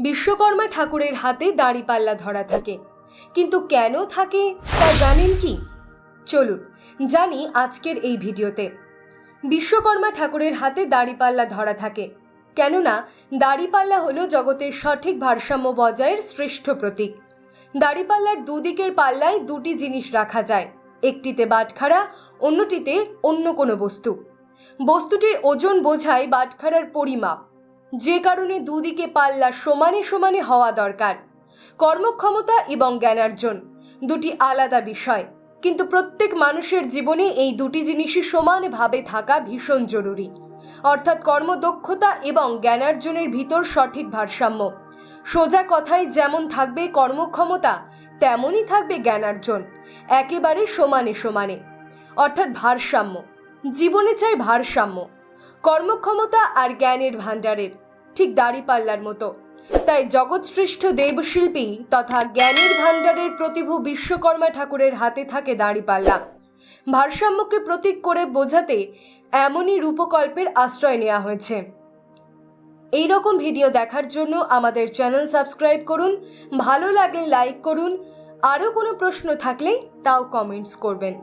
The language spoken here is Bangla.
বিশ্বকর্মা ঠাকুরের হাতে দাড়িপাল্লা ধরা থাকে। কিন্তু কেন থাকে তা জানেন কি? চলুন, জানি আজকের এই ভিডিওতে। বিশ্বকর্মা ঠাকুরের হাতে দাড়িপাল্লা ধরা থাকে। কেননা দাড়িপাল্লা হলো জগতের সঠিক ভারসাম্য বজায়ের শ্রেষ্ঠ প্রতীক। দাড়িপাল্লার দুদিকের পাল্লায় দুটি জিনিস রাখা যায়। একটিতে বাটখারা, অন্যটিতে অন্য কোনো বস্তু। বস্তুটির ওজন বোঝায় বাটখারার পরিমাপ। যে কারণে দুদিকে পাল্লা সমানে সমানে হওয়া দরকার। কর্মক্ষমতা এবং জ্ঞানার্জন দুটি আলাদা বিষয়, কিন্তু প্রত্যেক মানুষের জীবনে এই দুটি জিনিসই সমানভাবে থাকা ভীষণ জরুরি। অর্থাৎ কর্মদক্ষতা এবং জ্ঞানার্জনের ভিতর সঠিক ভারসাম্য। সোজা কথায় যেমন থাকবে কর্মক্ষমতা, তেমনই থাকবে জ্ঞানার্জন, একেবারে সমানে সমানে। অর্থাৎ ভারসাম্য, জীবনে চাই ভারসাম্য। কর্মক্ষমতা আর জ্ঞানের ভাণ্ডারের। ঠিক দাড়িপাল্লার মতো। তাই জগৎশ্রেষ্ঠ দেবশিল্পী তথা জ্ঞানের ভাণ্ডারের প্রতিভু বিশ্বকর্মা ঠাকুরের হাতে থাকে দাড়িপাল্লা ভারসাম্যকে প্রতীক করে বোঝাতে এমনই রূপকল্পের আশ্রয় নেওয়া হয়েছে। এই রকম ভিডিও দেখার জন্য আমাদের চ্যানেল সাবস্ক্রাইব করুন, ভালো লাগলে লাইক করুন, আরও কোনো প্রশ্ন থাকলে তাও কমেন্টস করবেন।